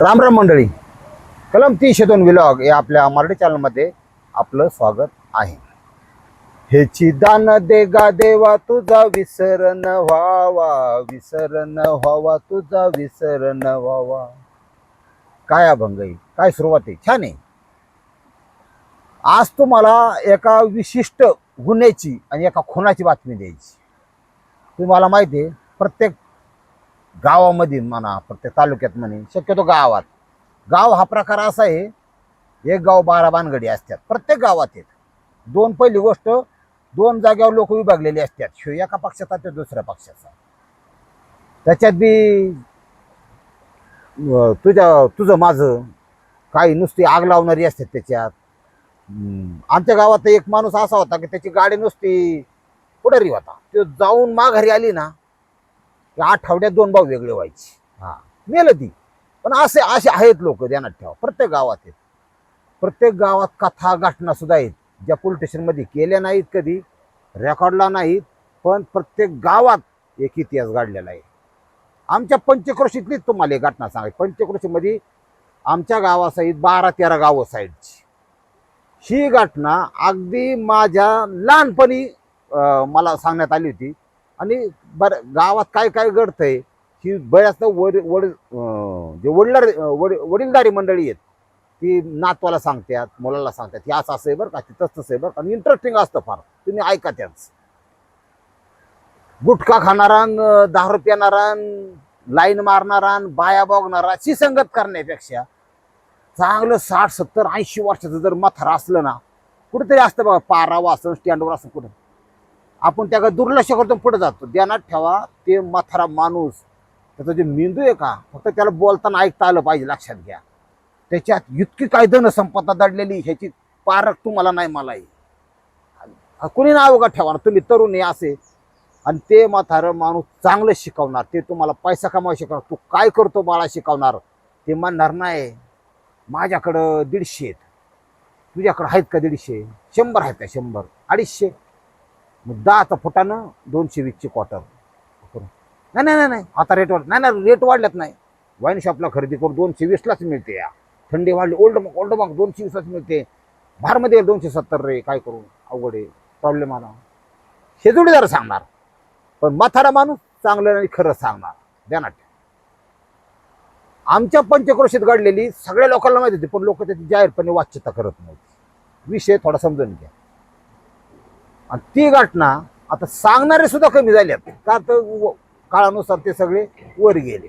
राम राम मंडळी. कलम तीनशे दोन विलॉग या आपल्या मराठी चॅनलमध्ये आपलं स्वागत आहे. हेची दान देगा देवा तुझा विसरण व्हावा. विसरण व्हावा तुझा विसरण व्हावा. काय अभंग आहे? काय सुरुवात आहे? छान आहे. आज तुम्हाला एका विशिष्ट गुन्ह्याची आणि एका खुनाची बातमी द्यायची. तुम्हाला माहिती आहे प्रत्येक गावामध्ये म्हणा प्रत्येक तालुक्यात म्हणे शक्यतो गावात. गाव हा प्रकार असा आहे एक गाव बारा बानगडी असतात प्रत्येक गावात आहेत. दोन पहिली गोष्ट दोन जाग्यावर लोक विभागलेले असतात शिव एका पक्षाचा ते दुसऱ्या पक्षाचा. त्याच्यात बी तुझ्या तुझं माझं काही नुसती आग लावणारी असतात त्याच्यात. आमच्या गावात एक माणूस असा होता की त्याची गाडी नुसती पुढारी होता. तो जाऊन माघारी आली ना आठवड्यात दोन भाऊ वेगळे व्हायचे. हा. मेलं ती पण असे असे आहेत लोक ध्यानात ठेवा. प्रत्येक गावात आहेत. प्रत्येक गावात कथा घटना सुद्धा आहेत. ज्या पोलीस स्टेशनमध्ये केल्या नाहीत कधी रेकॉर्डला नाहीत पण प्रत्येक गावात एक इतिहास घडलेला आहे. आमच्या पंचक्रोशीतलीच तुम्हाला एक घटना सांगायची पंचक्रोशीमध्ये आमच्या गावासहित बारा तेरा गावं साईडची. ही घटना अगदी माझ्या लहानपणी मला सांगण्यात आली होती. आणि बर गावात काय काय घडतंय ही बऱ्याचदा वड वड जे वडील वड वडीलधारी मंडळी आहेत ती नातवाला सांगतात मुलाला सांगतात हे असं असं आहे बरं का ते तसं आहे बरं का. आणि इंटरेस्टिंग असतं फार. तुम्ही ऐका त्याच. गुटखा खाणारा अन दारू पिणारा लाईन मारणारा बाया बघणारा ची संगत करण्यापेक्षा चांगलं साठ सत्तर ऐंशी वर्षाचं जर मथार असलं ना कुठेतरी असतं बघा पारावं असं स्टँडवर असं कुठं. आपण त्याकडे दुर्लक्ष करतो पुढे जातो. ध्यानात ठेवा ते म्हातारा माणूस त्याचा जे मेंदू आहे का फक्त त्याला बोलताना ऐकता आलं पाहिजे लक्षात घ्या. त्याच्यात इतकी काय धन संपदा दडलेली ह्याची पारख तुम्हाला नाही मलाही. कुणी नाव का ठेवा तुम्ही तरुण आहे असे. आणि ते म्हातारं माणूस चांगलं शिकवणार ते तुम्हाला पैसा कमावा शिकवणार तू काय करतो बाळा शिकवणार? ते म्हणणार नाही माझ्याकडं दीडशे आहेत. तुझ्याकडं आहेत का दीडशे? शंभर आहेत का शंभर? अडीचशे? मग दहाचा फुटानं दोनशे वीसची क्वार्टर नाही नाही नाही नाही. आता रेट वाढ नाही नाही रेट वाढल्यात नाही. वाईन शॉपला खरेदी करून दोनशे वीसलाच मिळते या. थंडी वाढली ओल्ड मग ओल्ड मग दोनशे वीसलाच मिळते. भारमध्ये दोनशे सत्तर रे काय करू? अवघड आहे. प्रॉब्लेम आला. हे जोडीदार सांगणार. पण माथारा माणूस चांगलं आणि खरं सांगणार. ध्यानात आमच्या पंचक्रोशीत घडलेली सगळ्या लोकांना माहिती होती पण लोक त्याची जाहीरपणे वाच्यता करत नव्हती. विषय थोडा समजून घ्या. आणि ती घटना आता सांगणारे सुद्धा कमी झाल्यात का तर काळानुसार ते सगळे वर गेले.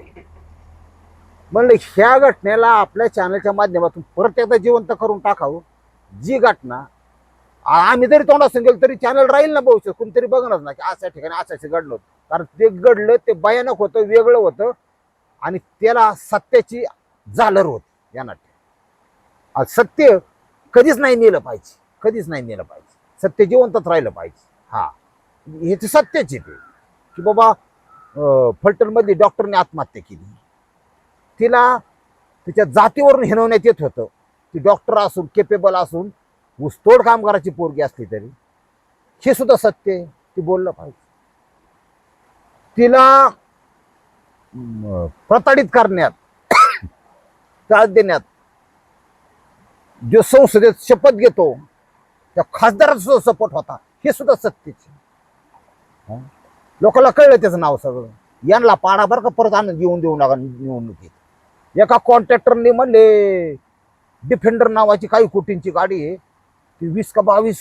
म्हणलं ह्या घटनेला आपल्या चॅनलच्या माध्यमातून परत एकदा जिवंत करून टाकावं. जी घटना आम्ही जरी तोंडा गेलो तरी चॅनल राहील ना बहुशक कोणतरी बघणार ना की अशा ठिकाणी असं असं घडलं होतं. कारण ते घडलं ते भयानक होतं वेगळं होतं आणि त्याला सत्याची झालर होती या नाट्य सत्य कधीच नाही नेलं पाहिजे कधीच नाही नेलं पाहिजे. सत्य जिवंतच राहिलं पाहिजे. हा. हे ते सत्यच आहे ते. की बाबा अं, डॉक्टरने आत्महत्या केली. तिला तिच्या जातीवरून हिनवण्यात येत होतं. ती डॉक्टर असून केपेबल असून ऊसतोड कामगाराची पोरगी असली तरी. हे सुद्धा सत्य आहे. ती बोललं पाहिजे. तिला प्रताडित करण्यात त्रास देण्यात जो संसदेत शपथ घेतो त्या खासदाराचा सुद्धा सपोर्ट होता. हे सुद्धा सत्यच लोकांना कळलं त्याचं नाव सगळं. यांना पाडा बरं का परत आणून येऊन देऊ नका निवडणुकीत. एका कॉन्ट्रॅक्टरने म्हणले डिफेंडर नावाची काही कोटींची गाडी आहे. ती वीस का बावीस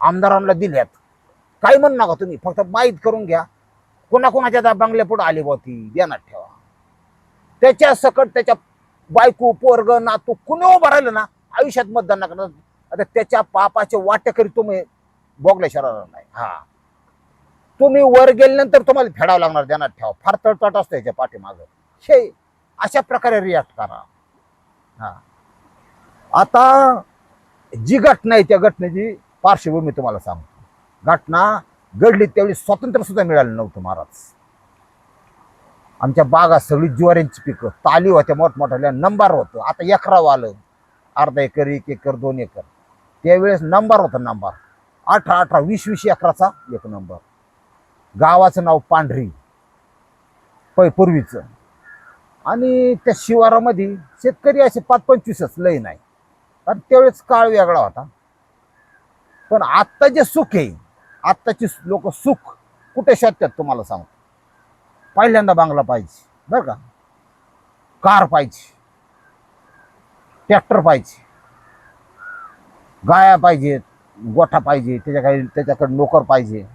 आमदारांना दिल्यात. काही म्हण नका तुम्ही. फक्त माहीत करून घ्या. कोणाकोणाच्या त्या बंगल्या पुढे आली होती ती. ध्यानात ठेवा. त्याच्या सकट त्याच्या बायको पोरग नातू कुणी उभं राहिलं ना आयुष्यात मतदान करणार. आता त्याच्या पापाचे वाटकरी तुम्ही बोगल्याशिवाय राहणार नाही. हा. तुम्ही वर गेल्यानंतर तुम्हाला फेडावं लागणार ध्यानात ठेवा. फार तळतट असतं याच्या पाठीमागं. हे अशा प्रकारे रिॲक्ट करा. हा. आता जी घटना आहे त्या घटनेची पार्श्वभूमी तुम्हाला सांगतो. घटना घडली त्यावेळी स्वातंत्र्य सुद्धा मिळालं नव्हतं महाराज. आमच्या बागा सगळी ज्वारीची पिकं ताली होत्या मोठमोठ्या नंबर होतं. आता एकराव आलं. अर्धा एकर एक एकर दोन एकर. त्यावेळेस नंबर होता नंबर. अठरा अठरा वीस वीस अकराचा एक नंबर. गावाचं नाव पांढरी. पै पूर्वीचं. आणि त्या शिवारामध्ये शेतकरी असे पाच पंचवीसच लय नाही. कारण त्यावेळेस काळ वेगळा होता. पण आत्ता जे सुख आहे आत्ताची लोक सुख कुठे शोधतात तुम्हाला सांगतो. पहिल्यांदा बांगला पाहिजे बरं का? कार पाहिजे ट्रॅक्टर पाहिजे गाया पाहिजेत गोठा पाहिजे त्याच्या काही त्याच्याकडे नोकर पाहिजे.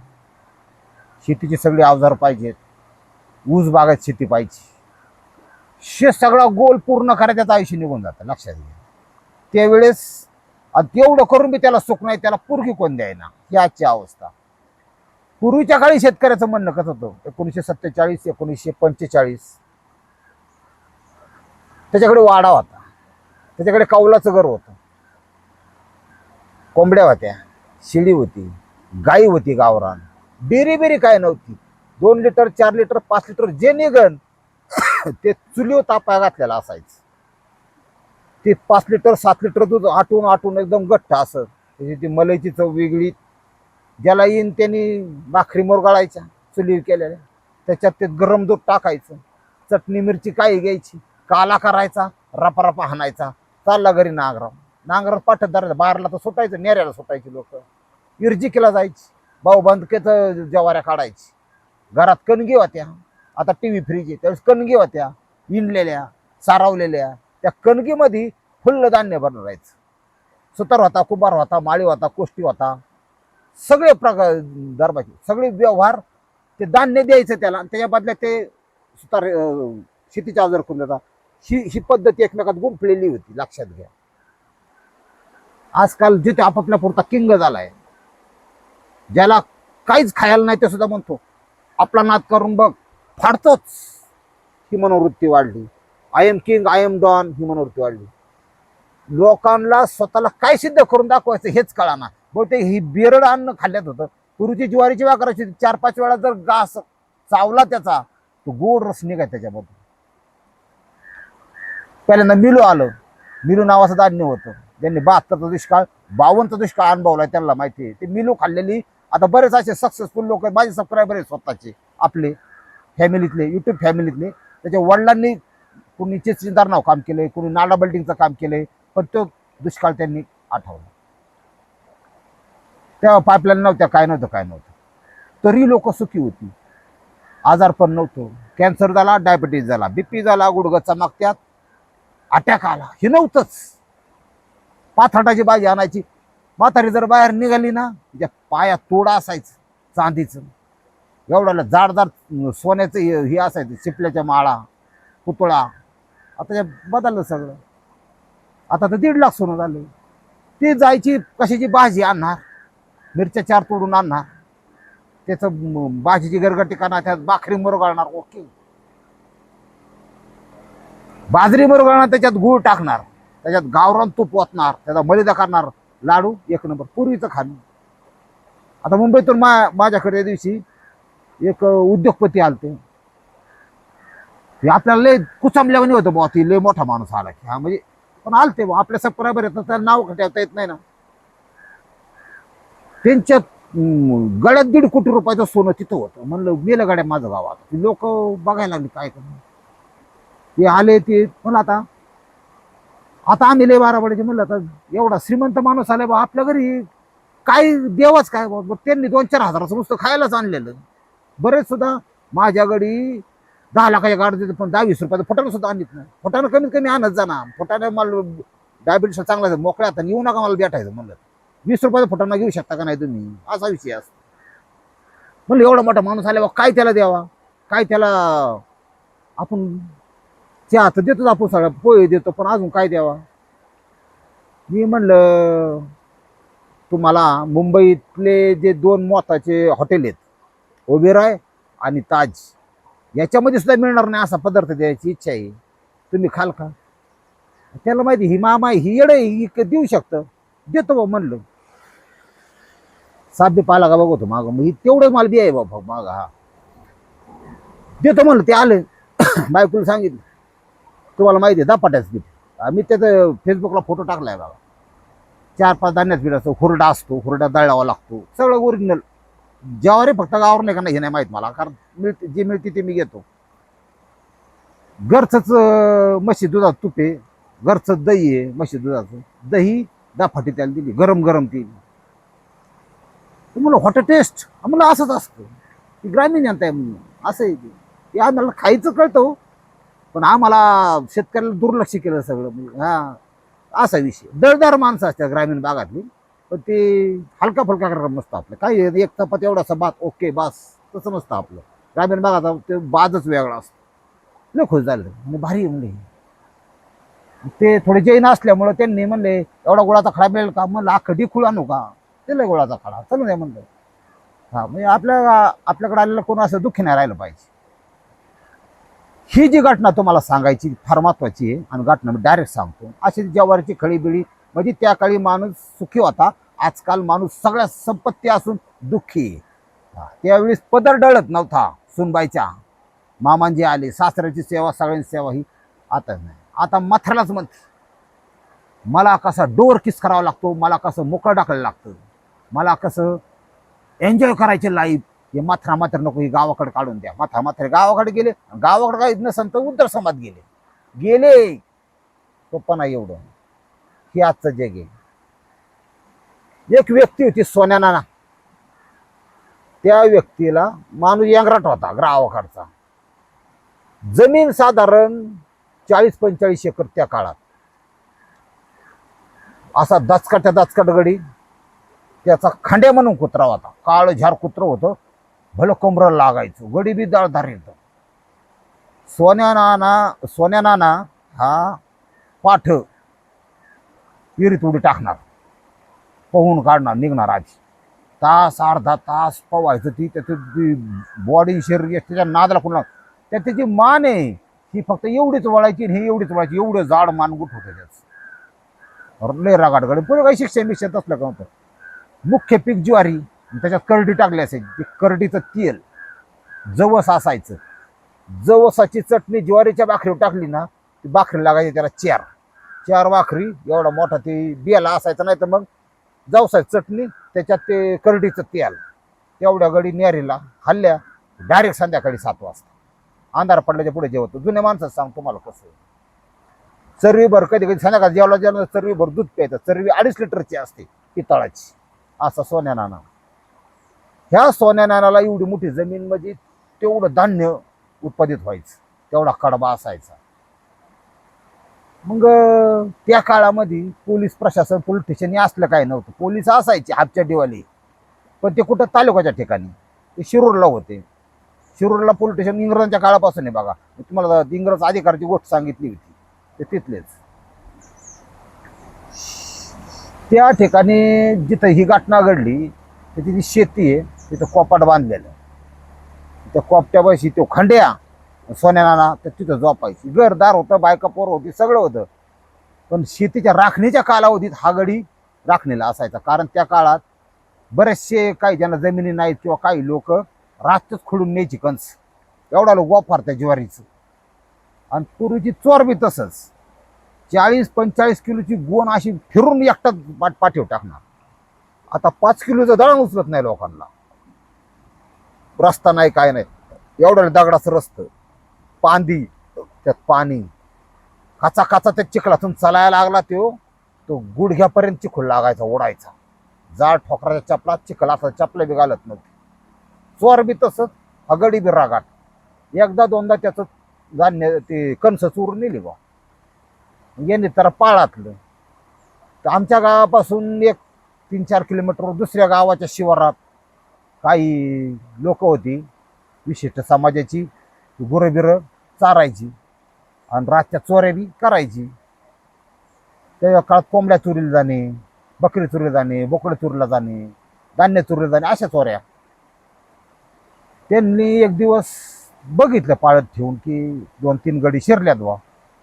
शेतीचे सगळी अवजार पाहिजेत. ऊस बागायत शेती पाहिजे. शे सगळा गोल पूर्ण करा त्याचं आयुष्य निघून जातं लक्षात घ्या. त्यावेळेस तेवढं करून बी त्याला सुख नाही त्याला पुरगी कोण द्यायना? ही आजची अवस्था. पूर्वीच्या काळी शेतकऱ्याचं म्हणणं कसं होतं? एकोणीसशे सत्तेचाळीस एकोणीसशे पंचेचाळीस. त्याच्याकडे वाडा होता. त्याच्याकडे कौलाचं घर होतं. कोंबड्या होत्या शिडी होती गाई होती गावरान. डेरी बेरी काय नव्हती. दोन लिटर चार लिटर पाच लिटर जे निघन ते चुलीवर तापा घातलेलं असायचं. ते पाच लिटर सात लिटर दूध आटून आटून एकदम गठ्ठ असं. त्याची ती मलईची चव वेगळी. ज्याला येईन त्यांनी भाकरी मोरगाळायच्या चुलीवर केलेल्या. त्याच्यात ते गरम दूध टाकायचं. चटणी मिरची काही घ्यायची. काला करायचा रपा रपा हाणायचा. चालला घरी नागराम नांगरात पाठत धरायचं बारला तर सुटायचं नेऱ्याला सुटायची लोक. इर्जिकीला जायची. भाऊ बंदकेचं जवाऱ्या काढायची. घरात कणगी होत्या. आता टी व्ही फ्रीज आहे. त्यावेळेस कणगी होत्या. इंडलेल्या सारावलेल्या. त्या कणगीमध्ये फुल्ल धान्य भरून राहायचं. सुतार होता कुंभार होता माळी होता कोष्टी होता. सगळे प्रकार दरबाचे सगळे व्यवहार ते धान्य द्यायचं त्याला. आणि त्याच्या बदल्यात ते सुतार अं, शेतीचा अवजार करून जातात ही ही पद्धती एकमेकात गुंफलेली होती. लक्षात घ्या. आजकाल जिथे आपापल्या पुरता किंग झालाय. ज्याला काहीच खायला नाही ते सुद्धा म्हणतो आपला नाद करून बघ. फाडतोच. ही मनोवृत्ती वाढली. I am king I am don ही मनोवृत्ती वाढली. लोकांना स्वतःला काय सिद्ध करून दाखवायचं हेच कळाना. बहुतेक ही बिरड अन्न खाल्ल्यात होतं. पूर्वीची ज्वारीची वाकराची चार पाच वेळा जर घास चावला त्याचा तो गोड रस निघाय त्याच्याबद्दल पहिल्यांदा मिलू आलं. मिलू नावाचं धान्य होतं. ज्यांनी बहात्तरचा दुष्काळ बावनचा दुष्काळ अनुभवला त्यांना माहिती आहे. ते मिलो खाल्लेली आता बरेच असे सक्सेसफुल लोक माझे सबस्क्रायबर आहेत स्वतःचे आपले फॅमिलीतले युट्यूब फॅमिलीतले त्याच्या वडिलांनी कुणी चिंतार नाव काम केलं कुणी नाडा बिल्डिंगचं काम केलं पण तो दुष्काळ त्यांनी आठवला. तेव्हा पाईपलाईन नव्हत्या काय नव्हतं काय नव्हतं. तरी लोक सुखी होती. आजार पण नव्हतं. कॅन्सर झाला डायबिटीज झाला बीपी झाला गुडगचा चमकत्यात अटॅक आला. हे नव्हतंच. पाथाटाची भाजी आणायची. म्हातारी जर बाहेर निघाली ना तिच्या पाया तोडा असायचं चांदीचं. एवढ्याला जाडदार सोन्याचं हे हे असायचं शिपल्याच्या माळा पुतळा. आता हे बदललं सगळं. आता तर दीड लाख सोनं झालं. ती जायची कशाची भाजी आणणार? मिरच्या चार तोडून आणणार? त्याचं भाजीची गरगटी करणार त्यात भाकरी मुरगाळणार ओके. बाजरी मुरगाळणार त्याच्यात गूळ टाकणार. त्याच्यात गावरान तूप वाचणार त्याचा मलिदा करणार. लाडू एक नंबर पूर्वीचं खाणं. आता मुंबईतून मा माझ्याकडे या दिवशी एक उद्योगपती आलते. ते आपल्याला लय कुचामल्यावानी होतं बुवा ती लय मोठा माणूस आला की. हा म्हणजे पण आलते बुवा आपल्या सबस्क्रायबर येतात त्याला नाव ठेवता येत नाही ना. त्यांच्या गड्यात दीड कोटी रुपयाचं सोनं तिथं होतं. म्हणलं मेलं गाड्या माझं गावात. लोक बघायला लागली काय करणं ते आले ते पण आता आता आम्ही लय बाराबडीचे म्हणलं आता एवढा श्रीमंत माणूस आलाय बा आपल्या घरी काय देवाच काय बा? त्यांनी दोन चार हजाराचं नुसतं खायलाच आणलेलं. बरेच सुद्धा माझ्या घडी दहा लाखाच्या गाडी देते पण दहा वीस रुपयाचं फटाणं सुद्धा आणत नाही. फटाणं कमीत कमी आणत जाणार फटाणं मला डायबिटीस चांगला मोकळ्या आता येऊ नका मला भेटायचं म्हणलं. वीस रुपयाचं फटाणं घेऊ शकता का नाही तुम्ही? असा विषय असतो. म्हणलं एवढा मोठा माणूस आला बा काय त्याला द्यावा? काय त्याला आपण चहा तर देतोच आपण सगळं पोहे देतो पण अजून काय द्यावा? मी म्हणलं तुम्हाला मुंबईतले जे दोन मोताचे हॉटेल आहेत ओबेराय आणि ताज याच्यामध्ये सुद्धा मिळणार नाही असा पदार्थ द्यायची इच्छा आहे. तुम्ही खाल का? त्याला माहिती ही मामा ही येड ही देऊ शकतं. देतो बा म्हणलं. साप बी पाला का बघतो माग मग तेवढं मला बी आहे बाबा माग हा. देतो म्हणलं ते आलं. बायकोला सांगितलं. तुम्हाला माहिती आहे दापाट्याच बीट मी त्याचं फेसबुकला फोटो टाकलाय बाबा चार पाच धान्यात बीट असतो हुरडा असतो हुरडा दळावा लागतो सगळं ओरिजिनल ज्वारी फक्त गावावर नाही का नाही हे नाही माहीत मला कारण मिळते जे मिळते ते मी घेतो. घरचंच म्हशी दुधात तुपे घरचं दही आहे म्हशी दुधाचं. दही दाफाटी त्याला दिली गरम गरम ती. तुम्हाला हॉट टेस्ट आम्हाला असंच असतं. ती ग्रामीण आणताय आहे म्हणून असं आहे ते. आम्हाला खायचं कळतं हो. पण आम्हाला शेतकऱ्याला दुर्लक्ष केलं सगळं म्हणजे हा असा विषय. दळदार माणसं असतात ग्रामीण भागातली पण ते हलका फुलका कार्यक्रम नसतं आपलं. काही एक चपात एवढासा भात ओके बास तसं नसतं आपलं. ग्रामीण भागात ते बाजच वेगळा असतो. लय खुश झालं. म्हणजे भारी म्हणले ते थोडे जैन असल्यामुळं त्यांनी म्हणले एवढा गुळाचा खडा मिळेल का? मग अख्खं डिखूळ आणू का? ते लय गुळाचा खडा. चालू द्या म्हणलं. हा म्हणजे आपल्या आपल्याकडे आलेलं कोण असं दुःखी नाही राहिलं पाहिजे. ही जी घटना तुम्हाला सांगायची फार महत्वाची आहे आणि घटना मी डायरेक्ट सांगतो. अशी जवारीची खळी बिळी म्हणजे त्या काळी माणूस सुखी होता आजकाल माणूस सगळ्या संपत्ती असून दुःखी त्यावेळेस पदर डळत नव्हता सुनबाईच्या. मामांजी आले सासऱ्याची सेवा सगळ्यांची सेवा ही आता नाही. आता मथरालाच म्हणते मला कसा डोर किस करावा लागतो मला कसं मोकळं टाकायला लागतं मला कसं एन्जॉय करायचे लाईफ हे माथरा मात्र नको हे गावाकडे काढून द्या. माथरा मात्र गावाकडे गेले गावाकडे काय नसन तर उद्धर समाज गेले. गेले. सोपं नाही एवढं. हे आजचं जग आहे. एक व्यक्ती होती सोन्याना त्या व्यक्तीला माणूस यंगराट होता गावाकडचा. जमीन साधारण चाळीस पंचेचाळीस एकर त्या काळात. असा दचकट्या दचकट गडी त्याचा खांड्या म्हणून कुत्रा होता. काळ झार कुत्र होतं. भलं कोंबरं लागायचं. गडी बी दाळधार येतं. सोन्या नाना सोन्या नाना हा पाठ विहिरीत उडी टाकणार. पोहून काढणार निघणार आज तास अर्धा तास पवायचं ती त्याची बॉडी शरीर त्याच्या नादाला कुणा त्या त्याची मान आहे. ही फक्त एवढीच वळायची आणि ही एवढीच वळायची. एवढं जाड मानगुट होतं त्याचं. लय रागाडकडे पुढे काही शिक्षण बिक्षण असलं का होतं मुख्य पीक ज्वारी. त्याच्यात करडी टाकली असायची ते करडीचं तेल जवस असायचं. जवसाची चटणी ज्वारीच्या भाकरीवर टाकली ना ती भाकरी लागायची त्याला चार. चार भाकरी एवढा मोठा ते बियाला असायचा नाही तर मग जवसाची चटणी त्याच्यात ते करडीचं तेल. तेवढ्या गडी न्यारीला खाल्ल्या डायरेक्ट संध्याकाळी सात वाजता. अंधार पडल्याच्या पुढे जेवतो. जुन्या माणसाचं सांग तुम्हाला कसं चरवीभर कधी कधी संध्याकाळी जेवला जेवला चरवीभर दूध प्यायचं. चरवी अडीच लिटरची असते पितळाची. असं सोन्या नाना. ह्या सोन्या नानाला एवढी मोठी जमीन म्हणजे तेवढं धान्य उत्पादित व्हायचं. तेवढा कडबा असायचा. मग त्या काळामध्ये पोलीस प्रशासन पोलीस स्टेशन असलं काय नव्हतं. पोलीस असायचे हापच्या दिवाली. पण ते कुठं तालुक्याच्या ठिकाणी. ते शिरूरला होते. शिरूरला पोलीस स्टेशन इंग्रजांच्या काळापासून आहे बघा. मी तुम्हाला इंग्रज अधिकारची गोष्ट सांगितली होती ते तिथलेच. त्या ठिकाणी जिथं ही घटना घडली तर तिची शेती आहे तिथं कोपाट बांधलेलं. त्या कोपट्यापाशी तो खंड्या सोन्याना तर तिथं झोपायची घरदार होतं बायका पोर होती सगळं होतं. पण शेतीच्या राखणीच्या कालावधीत हा गडी राखणीला असायचा. कारण त्या काळात बरेचसे काही ज्यांना जमिनी नाहीत किंवा काही लोक रातच खोडून न्यायची कंस एवढा लोक वापरत्या ज्वारीचं. आणि पूर्वीची चोर बी तसंच. चाळीस पंचेचाळीस किलोची गोण अशी फिरून एकटाच पाठ पाठीव टाकणार. आता पाच किलोचं दळण उचलत नाही लोकांना. रस्ता नाही काय नाही. एवढं दगडाचं रस्त. पांदी त्यात पाणी. काचा काचा त्या चिखलातून चालायला लागला तो तो गुडघ्यापर्यंत चिखल लागायचा ओढायचा. जाड ठोकराच्या चपला चिखल असा चपला बी घालत नव्हती. चोर बी तसंच हगडी बी रागाट एकदा दोनदा त्याचं धान्य ते कणस चोरून नेली बा यांनी तर पाळातलं. तर आमच्या गावापासून एक तीन चार किलोमीटर दुसऱ्या गावाच्या शिवारात काही लोक होती विशिष्ट समाजाची गुरं बिरं चारायची आणि रातच्या चोऱ्या बी करायची. त्या काळात कोंबड्या चोरीला जाणे बकरी चोरीला जाणे बोकडे चोरीला जाणे धान्य चोरीला जाणे अशा चोऱ्या. त्यांनी एक दिवस बघितलं पाळत ठेवून की दोन तीन गडी शिरल्यात बा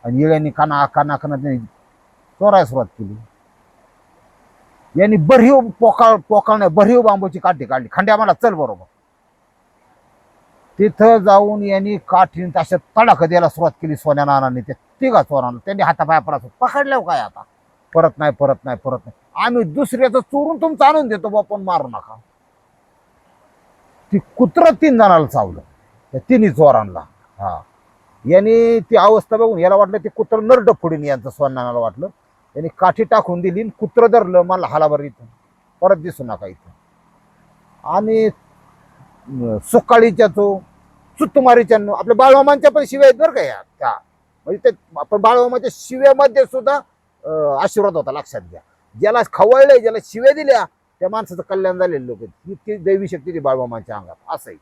आणि येळ्यांनी काना काना काना त्यांनी चोरायला सुरुवात केली. यांनी बरीव पोकाळ पोकाळणे बरीव बांबूची काठी काढली. खंड्या मला चल बरोबर. तिथं जाऊन यांनी काठीने तशा तडाख द्यायला सुरुवात केली सोन्या नानांनी. ते तिघा चोरांना. त्यांनी हातापाया पडत पकडल्या काय आता? परत नाही परत नाही परत नाही. आम्ही दुसऱ्याचं चोरून तुमचं आणून देतो बा पण मारू नका. ती कुत्र तीन जणाला चावलं. त्या तिन्ही चोरांना. हा. यांनी ती अवस्था बघून याला वाटलं ते कुत्र नरड फुडीन यांचं सोन्यानाला वाटलं. यांनी काठी टाकून दिली आणि कुत्रं धरलं मला हालाभर इथं. परत दिसू नका इथं. आणि सुकाळीच्या तो सुत्तुमारीच्या आपल्या बाळवामांच्या पण शिव्या आहेत बरं का या त्या. म्हणजे ते आपण बाळवामाच्या शिव्यामध्ये सुद्धा आशीर्वाद होता लक्षात घ्या. ज्याला खवळले ज्याला शिव्या दिल्या त्या माणसाचं कल्याण झालेलं लोक इतकी दैवी शक्ती ती बाळवामांच्या अंगात. असंही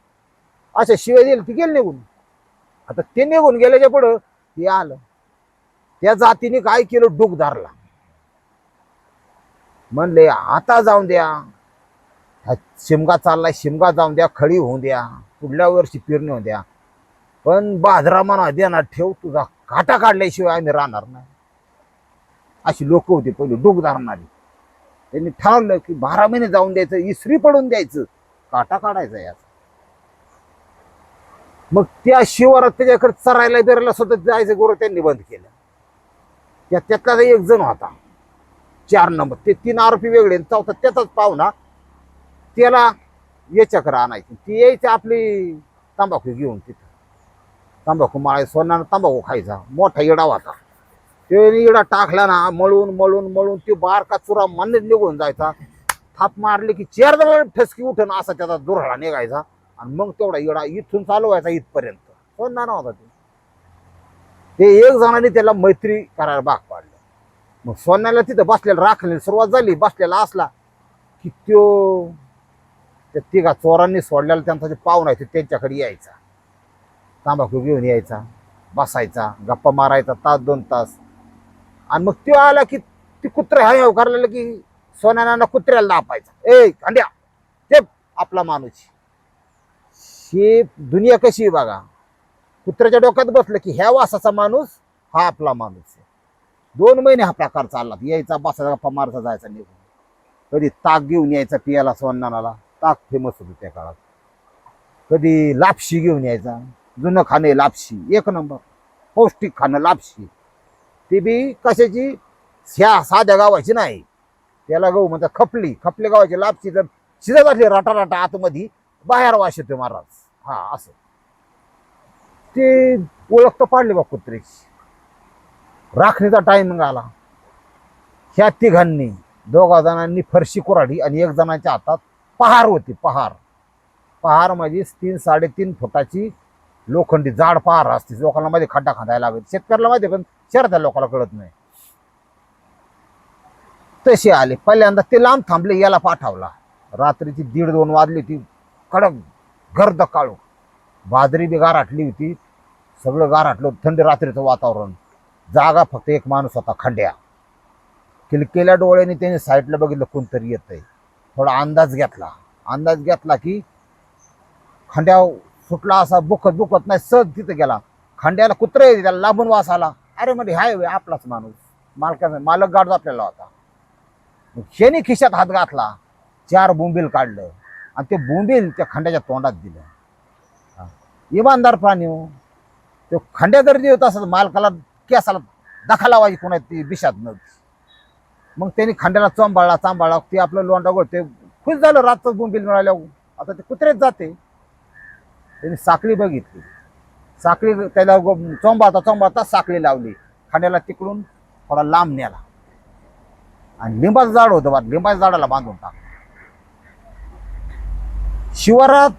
अशा शिव्या दिली ती गेली निघून. आता ते निघून गेल्याच्या पुढं ते आलं. त्या जातीने काय केलं? डूक धरला. म्हणले आता जाऊन द्या. हा शिमगा चाललाय शिमगा जाऊन द्या खळी होऊन द्या पुढल्या वर्षी पेरणी होऊन द्या. पण बाजरा म्हणा देणार ठेव तुझा काटा काढल्याशिवाय आम्ही राहणार नाही. अशी लोक होती पहिले डूक धरणारी त्यांनी ठरवलं की बारा महिने जाऊन द्यायचं इसरी पडून द्यायचं. काटा काढायचा याचा. मग त्या शिवारात त्याच्याकडे चरायला बिरायला सुद्धा जायचं गोरं त्यांनी बंद केलं. त्या त्यातला एक जण होता. चार नंबर. ते तीन आरोपी वेगळे आणि चौथा त्याचाच पाहुणा. त्याला याच्याकडे आणायची. ती यायची आपली तंबाखू घेऊन तिथं. तंबाखू माळे सोनानं तंबाखू खायचा. मोठा इडा होता. ते इडा टाकला ना मळून मळून मळून ते बारका चुरा मन निघून जायचा. थाप मारली की चेअर जवळ ठसकी उठून असा त्याचा दुरळा निघायचा. आणि मग तेवढा इडा इथून चालू व्हायचा इथपर्यंत. सोनानं होता ते एक जणांनी त्याला मैत्री करायला भाग पाडली. मग सोन्याला तिथं बसलेला राखलेली सुरुवात झाली बसलेला असला की त्यो त्या तिघा चोरांनी सोडलेला त्यांचा जे पाहुणा आहे त्यांच्याकडे यायचा. तांबाखू घेऊन यायचा बसायचा गप्पा मारायचा तास दोन तास. आणि मग त्यो आला की ती कुत्रे हाय हाव की सोन्याना कुत्र्याला दापायचा ए खांड्या ते आपला माणूस ही दुनिया कशी आहे बघा. कुत्र्याच्या डोक्यात बसलं की ह्या वासाचा माणूस हा आपला माणूस आहे. दोन महिने हा प्रकार चालला. यायचा बसायचा गप्पा मारता जायचा निघून. कधी ताक घेऊन यायचा पियाला सोन्नानाला ताक फेमस होतं त्या काळात. कधी लापशी घेऊन यायचा. जुनं खाणे लापशी. एक नंबर. पौष्टिक खाणं लापशी. ती बी कशाची? ह्या साध्या गावाची नाही. त्याला गहू म्हणतात खपली. खपली गावाची लापशी तर शिजत असली राटा राटा आतमध्ये बाहेर वाश येतो महाराज. हा असं. ते ओळख तर पाडली बा कुत्र्याची. राखणीचा टायमिंग आला. ह्या तिघांनी दोघा जणांनी फरशी कुराडी आणि एक जणांच्या हातात पहार होती पहार. पहार म्हणजे तीन साडेतीन फुटाची लोखंडी जाड पहार असते. लोकांना मध्ये खड्डा खांदायला लागत शेतकऱ्याला माहिती पण शहरातल्या लोकांना कळत नाही. तसे आले. पहिल्यांदा ते लांब थांबले याला पाठवला. रात्रीची दीड दोन वाजली ती कडक गर्द काळू. बाजरी बी गाराटली होती. सगळं गाराटलं थंड रात्रीचं वातावरण. जागा फक्त एक माणूस होता खंड्या. किलकेल्या डोळ्याने त्याने साईडला बघितलं कोणतरी येतंय. थोडा अंदाज घेतला. अंदाज घेतला की खंड्या सुटला असा बुकत बुकत नाही सहज तिथं गेला. खंड्याला कुत्र येते त्याला लांबून वास आला. अरे म्हणजे हाय आपलाच माणूस. मालकाचा मालक गाड आपल्याला होता. शेनी खिशात हात घातला चार बोंबील काढलं. आणि ते बोंबील त्या खंड्याच्या तोंडात दिलं. इमानदार प्राणी हो तो खंड्या जर देत असं मालकाला केसाला दखा लावायची कोणा ती बिशात मग त्यांनी खंड्याला चोंबाळला चांबाळला ते आपलं लोंडा ते खुश झालं रातचं बोंबील मिळाल्या. आता ते कुत्रेच जाते. त्यांनी साखळी बघितली. साखळी त्याला गो- चोंबाळता चोंबाळता साखळी लावली. खांड्याला तिकडून थोडा लांब नेला. आणि लिंबाचं झाड होतं बा लिंबाच्या झाडाला बांधून टाक शिवारात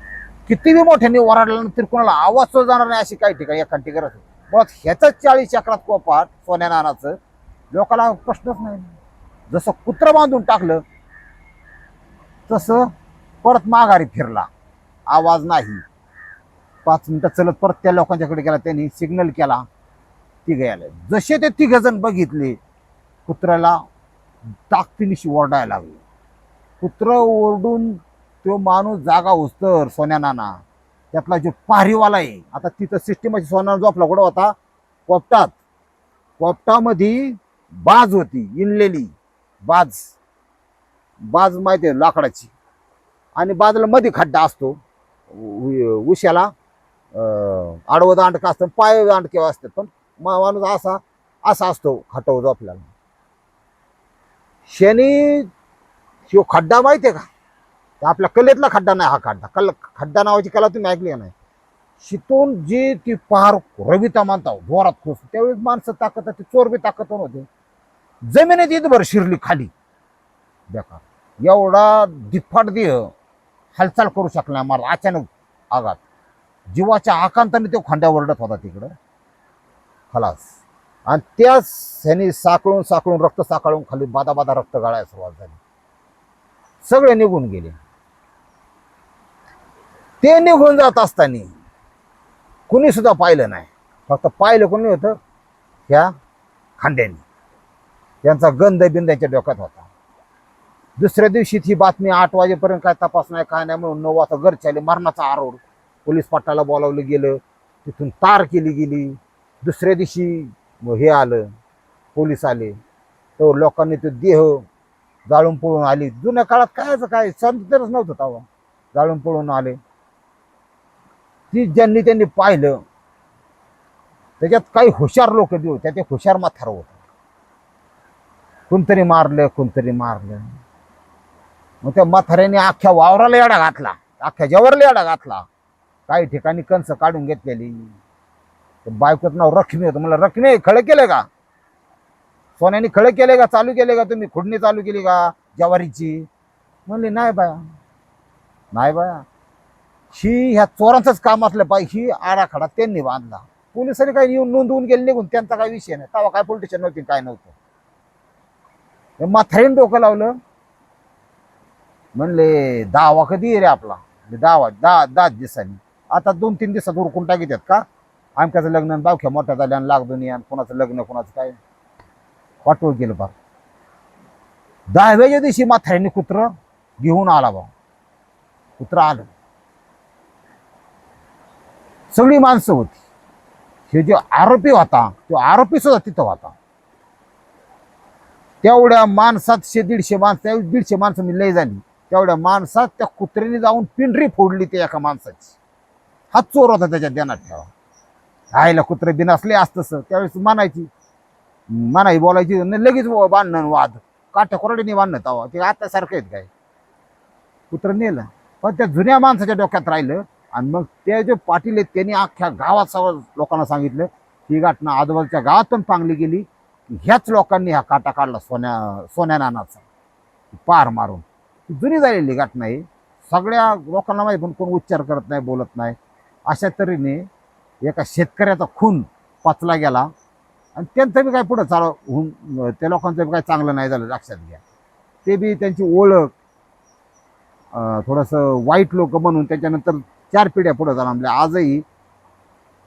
कितीही मोठ्याने ओरडल्यानंतर कोणाला आवाज जाणार नाही अशी काही ठिकाणी एखादी गरज होती. मुळात ह्याचाच चाळीस चक्रात कोपाट सोन्या नानाचं. लोकाला प्रश्नच नाही. जसं कुत्र बांधून टाकलं तसं परत माघारी फिरला. आवाज नाही. पाच मिनटं चलत परत त्या लोकांच्याकडे गेला त्यांनी सिग्नल केला. तिघे आले. जसे ते तिघ जण बघितले कुत्र्याला ताकदीनिशी ओरडायला लागले. कुत्र ओरडून तो माणूस जागा उचतर सोन्या नाना. त्यातला जो पारीवाला आहे आता तिथं सिस्टीम अशी सोनार जो झोपला कुठं होता? कोपटात. कोपटामध्ये बाज होती इनलेली. बाज. बाज माहिती आहे लाकडाची. आणि बाजूला मध्ये खड्डा असतो. उश्याला आडवं दांडकं असतं पाय दांडके असतात पण मा- माणूस असा असा असतो खटवतो आपल्याला शनी शिव खड्डा माहिती आहे का? तर आपल्या कलेतला खड्डा नाही हा खड्डा. कल खड्डा नावाची कला तुम्ही ऐकली नाही? शितून जी ती पहार रविता मानता हो, जोरात खुस. त्यावेळी माणसं ताकद ती चोर बी ताकद होते. जमिनीत इथभर शिरली खाली. बेकार. एवढा दिफाट देह हालचाल करू शकला मला अचानक आघात. जीवाच्या आकांताने तो खांड्या ओरडत होता तिकडं. खलास. आणि त्याच ह्यानी साकळून साकळून रक्त साकळून खाली बादा बादा रक्त गाळायला सुरुवात झाली. सगळे निघून गेले. ते निघून जात असताना कुणी सुद्धा पाहिलं नाही. फक्त पाहिलं कोणी होतं? ह्या खांड्यांनी त्यांचा गंध बिंद्याच्या डोक्यात होता. दुसऱ्या दिवशी ही बातमी आठ वाजेपर्यंत काय तपास नाही काय नाही म्हणून नऊ वाजता घरचे आले मरणाचा आरोड पोलीस पट्टाला बोलावलं गेलं. तिथून तार केली गेली. दुसऱ्या दिवशी मग हे आलं. पोलीस आले. तर लोकांनी तो देह जाळून पळून आली. जुन्या काळात कायच काय? स्वातंत्र्यच नव्हतं तेव्हा. जाळून पळून आले. ती ज्यांनी त्यांनी पाहिलं त्याच्यात काही हुशार लोक बी होते ते हुशार माथार होत. कोणतरी मारलं कोणतरी मारलं. मग त्या माथाऱ्याने अख्ख्या वावराला येडा घातला अख्ख्या जवळला येडा घातला. काही ठिकाणी कंस काढून घेतलेली. बायकोचं नाव रखमी होतं. मला रखमी खळं केलं का? सोन्याने खळं केले का? चालू केले का तुम्ही? खुडणी चालू केली का? जवारीची. म्हणली नाही बाया. नाही बाया. ही ह्या चोरांचंच काम असलं पाहिजे ही आराखडा त्यांनी बांधला. पोलिसांनी काही येऊन नोंदवून गेले निघून त्यांचा काही विषय नाही. तेव्हा काय पोलिटिशन नव्हती काय नव्हतं. हे डोकं लावलं. म्हणले दावा कधी रे आपला? दावा दहा दहा दिवसांनी आता दोन तीन दिवसात उरकून टाकीत का? आमच्याचं लग्न आणि बावख्या मोठ्या झाल्या आणि लागदोनी आणि कोणाचं लग्न कोणाचं काय? वाटवं गेलं बा. दहाव्याच्या दिवशी म्हाताऱ्याने कुत्र घेऊन आला बा. कुत्र आलं. सगळी माणसं होती. हे जो आरोपी होता तो आरोपी सुद्धा तिथं होता. तेवढ्या माणसातशे दीडशे माणसं त्यावेळी दीडशे माणसं मी लय झाली. तेवढ्या माणसात त्या कुत्र्याने जाऊन पिंढरी फोडली त्या एका माणसाची. हा चोर होता त्याच्या ध्यानात ठेवा. राहायला कुत्रे बिन असले असतंस त्यावेळेस मानायची मनाई बोलायची लगेच बांधणं वाद. काट्या कोरड्याने बांधणं तवा. ते आता सारखं आहेत काय? कुत्र नेलं. पण त्या जुन्या माणसाच्या डोक्यात राहिलं आणि मग ते जे पाटील आहेत त्यांनी अख्ख्या गावात सगळं लोकांना सांगितलं ही घटना आजूबाजूच्या गावात पण पांगली गेली ह्याच लोकांनी हा काटा काढला सोन्या सोन्या नानाचा पार मारून. जुनी झालेली घटना आहे. सगळ्या लोकांना माहिती पण कोण उच्चार करत नाही बोलत नाही. अशा तऱ्हेने एका शेतकऱ्याचा खून पचला गेला आणि त्यांचं बी काय पुढं चालू होऊन त्या लोकांचं बी काय चांगलं नाही झालं लक्षात घ्या. ते बी त्यांची ओळख थोडंसं वाईट लोक म्हणून त्याच्यानंतर चार पिढ्या पुढं झाला म्हणजे आजही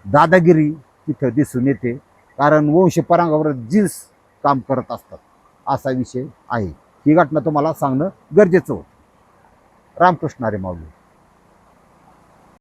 दादागिरी तिथं दिसून येते. कारण वंश परांगावर जीन्स काम करत असतात. असा विषय आहे. ही घटना तुम्हाला सांगणं गरजेचं होतं. रामकृष्ण अरे माऊली.